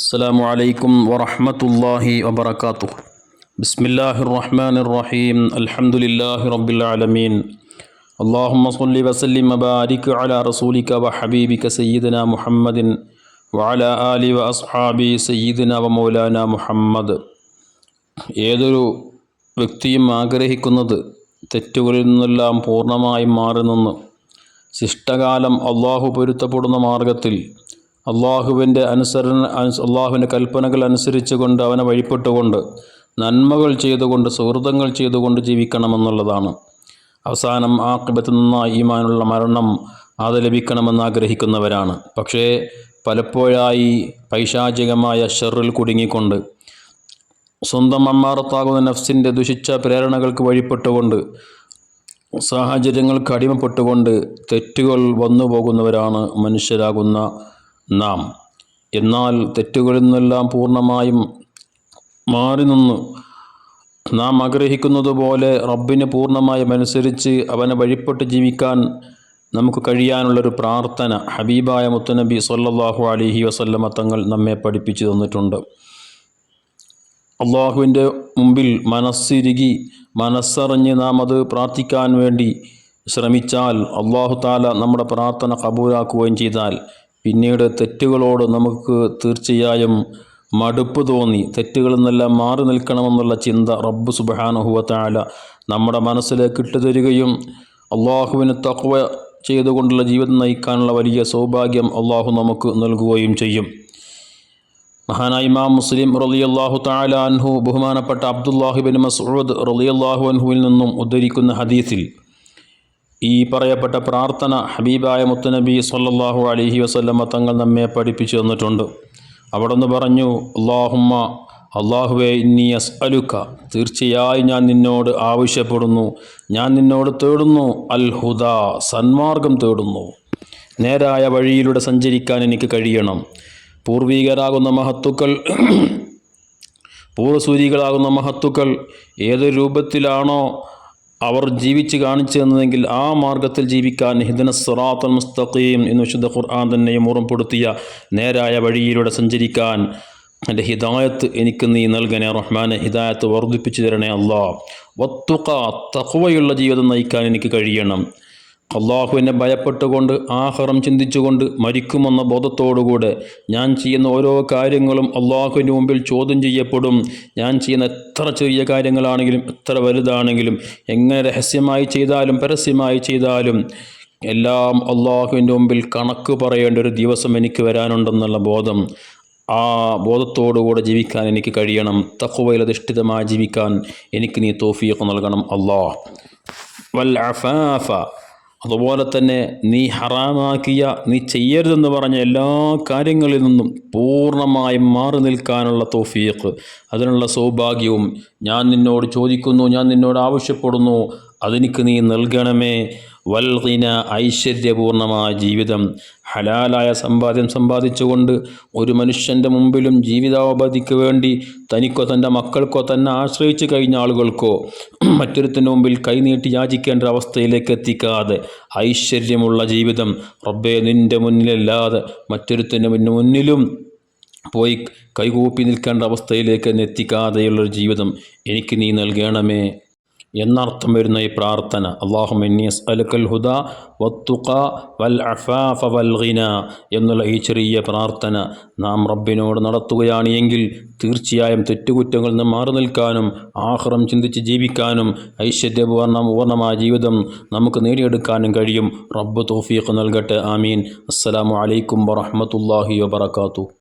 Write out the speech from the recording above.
السلام عليكم ورحمة الله وبركاته بسم الله الرحمن الرحيم الحمد لله رب العالمين اللهم صل وسلم وبارك على رسولك وحبيبك سيدنا محمد وعلى آله وأصحابه سيدنا ومولانا محمد ഏതൊരു വ്യക്തിയും ആഗ്രഹിക്കുന്നത് തെറ്റുകളിൽ നിന്നെല്ലാം പൂർണ്ണമായും മാറി നിന്ന് ശിഷ്ടകാലം അള്ളാഹു പൊരുത്തപ്പെടുന്ന മാർഗത്തിൽ അള്ളാഹുവിന്റെ അനുസരണ അനുസ് അള്ളാഹുവിന്റെ കൽപ്പനകൾ അനുസരിച്ചുകൊണ്ട് അവനെ വഴിപ്പെട്ടുകൊണ്ട് നന്മകൾ ചെയ്തുകൊണ്ട് സുഹൃതങ്ങൾ ചെയ്തുകൊണ്ട് ജീവിക്കണമെന്നുള്ളതാണ്. അവസാനം ആക്കിബത്ത് നന്നായി ഈമാനുള്ള മരണം അത് ലഭിക്കണമെന്ന് ആഗ്രഹിക്കുന്നവരാണ്. പക്ഷേ പലപ്പോഴായി പൈശാചികമായ ഷെറിൽ കുടുങ്ങിക്കൊണ്ട് സ്വന്തം അമ്മാറത്താകുന്ന നഫ്സിന്റെ ദുഷിച്ച പ്രേരണകൾക്ക് വഴിപ്പെട്ടുകൊണ്ട് സാഹചര്യങ്ങൾക്ക് അടിമപ്പെട്ടുകൊണ്ട് തെറ്റുകൾ വന്നു പോകുന്നവരാണ് മനുഷ്യരാകുന്ന നാം. എന്നാൽ തെറ്റുകളിൽ നിന്നെല്ലാം പൂർണമായും മാറി നിന്ന്. നാം ആഗ്രഹിക്കുന്നത് പോലെ റബ്ബിനെ പൂർണമായും അനുസരിച്ച് അവനെ വഴിപ്പെട്ട് ജീവിക്കാൻ നമുക്ക് കഴിയാനുള്ളൊരു പ്രാർത്ഥന ഹബീബായ മുത്തനബി സല്ലാഹു അലൈഹി വസല്ലമ തങ്ങൾ നമ്മെ പഠിപ്പിച്ചു തന്നിട്ടുണ്ട്. അള്ളാഹുവിന്റെ മുമ്പിൽ മനസ്സിരുകി മനസ്സറിഞ്ഞ് നാം അത് പ്രാർത്ഥിക്കാൻ വേണ്ടി ശ്രമിച്ചാൽ അള്ളാഹു താല നമ്മുടെ പ്രാർത്ഥന കബൂലാക്കുകയും ചെയ്താൽ പിന്നീട് തെറ്റുകളോട് നമുക്ക് തീർച്ചയായും മടുപ്പ് തോന്നി. തെറ്റുകളിൽ നിന്നെല്ലാം മാറി നിൽക്കണമെന്നുള്ള ചിന്ത റബ്ബ് സുബാനുഹുവത്താല നമ്മുടെ മനസ്സിലേക്ക് ഇട്ടുതരികയും അള്ളാഹുവിന് തക്വ ചെയ്തുകൊണ്ടുള്ള ജീവിതം നയിക്കാനുള്ള വലിയ സൗഭാഗ്യം അള്ളാഹു നമുക്ക് നൽകുകയും ചെയ്യും. മഹാനായ ഇമാം മുസ്ലിം റളിയല്ലാഹു തആല അൻഹു ബഹുമാനപ്പെട്ട അബ്ദുല്ലാഹിബിൻ മസ്ഊദ് റളിയല്ലാഹു അൻഹുവിൽ നിന്നും ഉദ്ധരിക്കുന്ന ഹദീസിൽ ഈ പറയപ്പെട്ട പ്രാർത്ഥന ഹബീബായ മുത്തനബി സല്ലാഹു അലഹി വസ്ല്ലമ്മ തങ്ങൾ നമ്മെ പഠിപ്പിച്ചു തന്നിട്ടുണ്ട്. അവിടെ നിന്ന് പറഞ്ഞു അള്ളാഹുമ്മ അള്ളാഹുവെ ഇന്നി അസ്അലുക്ക തീർച്ചയായും ഞാൻ നിന്നോട് ആവശ്യപ്പെടുന്നു. ഞാൻ നിന്നോട് തേടുന്നു. അൽ ഹുദ സന്മാർഗം തേടുന്നു. നേരായ വഴിയിലൂടെ സഞ്ചരിക്കാൻ എനിക്ക് കഴിയണം. പൂർവീകരാകുന്ന മഹത്തുക്കൾ പൂർവസൂരികളാകുന്ന മഹത്തുക്കൾ ഏതൊരു രൂപത്തിലാണോ അവർ ജീവിച്ച് കാണിച്ചു തന്നതെങ്കിൽ ആ മാർഗത്തിൽ ജീവിക്കാൻ ഹിദന സിറാത്തുൽ മുസ്തഖീം എന്ന് വിശുദ്ധ ഖുർആൻ തന്നെയും ഓർമ്മപ്പെടുത്തിയ നേരായ വഴിയിലൂടെ സഞ്ചരിക്കാൻ എന്റെ ഹിദായത്ത് എനിക്ക് നീ നൽകണേ റഹ്മാനെ ഹിദായത്ത് വർദ്ധിപ്പിച്ചു തരണേ അള്ളാഹ് വത്തുക തഖവയുള്ള ജീവിതം നയിക്കാൻ എനിക്ക് കഴിയണം. അള്ളാഹുവിനെ ഭയപ്പെട്ടുകൊണ്ട് ആഹാരം ചിന്തിച്ചുകൊണ്ട് മരിക്കുമെന്ന ബോധത്തോടുകൂടെ ഞാൻ ചെയ്യുന്ന ഓരോ കാര്യങ്ങളും അള്ളാഹുവിന്റെ മുമ്പിൽ ചോദ്യം ചെയ്യപ്പെടും. ഞാൻ ചെയ്യുന്ന എത്ര ചെറിയ കാര്യങ്ങളാണെങ്കിലും എത്ര വലുതാണെങ്കിലും എങ്ങനെ രഹസ്യമായി ചെയ്താലും പരസ്യമായി ചെയ്താലും എല്ലാം അള്ളാഹുവിന്റെ മുമ്പിൽ കണക്ക് പറയേണ്ട ഒരു ദിവസം എനിക്ക് വരാനുണ്ടെന്നുള്ള ബോധം ആ ബോധത്തോടുകൂടെ ജീവിക്കാൻ എനിക്ക് കഴിയണം. തഖ്വയിൽ അധിഷ്ഠിതമായി ജീവിക്കാൻ എനിക്ക് നീ തോഫിയൊക്കെ നൽകണം. അള്ളാഹ്. വൽ അഫാഫ. അതുപോലെ തന്നെ നീ ഹറാമാക്കിയ നീ ചെയ്യരുതെന്ന് പറഞ്ഞ എല്ലാ കാര്യങ്ങളിൽ നിന്നും പൂർണമായും മാറി നിൽക്കാനുള്ള തോഫീക്ക് അതിനുള്ള സൗഭാഗ്യവും ഞാൻ നിന്നോട് ചോദിക്കുന്നു ഞാൻ നിന്നോട് ആവശ്യപ്പെടുന്നു. അതെനിക്ക് നീ നൽകണമേ. വൽഹിന ഐശ്വര്യപൂർണമായ ജീവിതം. ഹലാലായ സമ്പാദ്യം സമ്പാദിച്ചുകൊണ്ട് ഒരു മനുഷ്യന്റെ മുമ്പിലും ജീവിതാവധിക്ക് വേണ്ടി തനിക്കോ തന്റെ മക്കൾക്കോ തന്നെ ആശ്രയിച്ചു കഴിഞ്ഞ ആളുകൾക്കോ മറ്റൊരുത്തിന്റെ മുമ്പിൽ കൈനീട്ടി യാചിക്കേണ്ട അവസ്ഥയിലേക്ക് എത്തിക്കാതെ ഐശ്വര്യമുള്ള ജീവിതം റബ്ബെ നിന്റെ മുന്നിലല്ലാതെ മറ്റൊരുത്തിന്റെ മുന്നിലും പോയി കൈകൂപ്പി നിൽക്കേണ്ട അവസ്ഥയിലേക്ക് എത്തിക്കാതെയുള്ളൊരു ജീവിതം എനിക്ക് നീ നൽകണമേ. എന്നർത്ഥം വരുന്ന ഈ പ്രാർത്ഥന. അള്ളാഹു മെന്നിയസ് അലുക്കൽ ഹുദ വത്തുക വൽ അഫാഫ വൽ ഹിന എന്നുള്ള ഈ ചെറിയ പ്രാർത്ഥന നാം റബ്ബിനോട് നടത്തുകയാണ് എങ്കിൽ തീർച്ചയായും തെറ്റുകുറ്റങ്ങളിൽ നിന്ന് മാറി നിൽക്കാനും ആഹ്റം ചിന്തിച്ച് ജീവിക്കാനും ഐശ്വര്യപൂർണ പൂർണമായ ജീവിതം നമുക്ക് നേടിയെടുക്കാനും കഴിയും. റബ്ബ് തോഫീഖ് നൽകട്ടെ. ആമീൻ. അസ്സലാമു അലൈക്കും വറഹമത്തല്ലാഹി വബർക്കാത്തു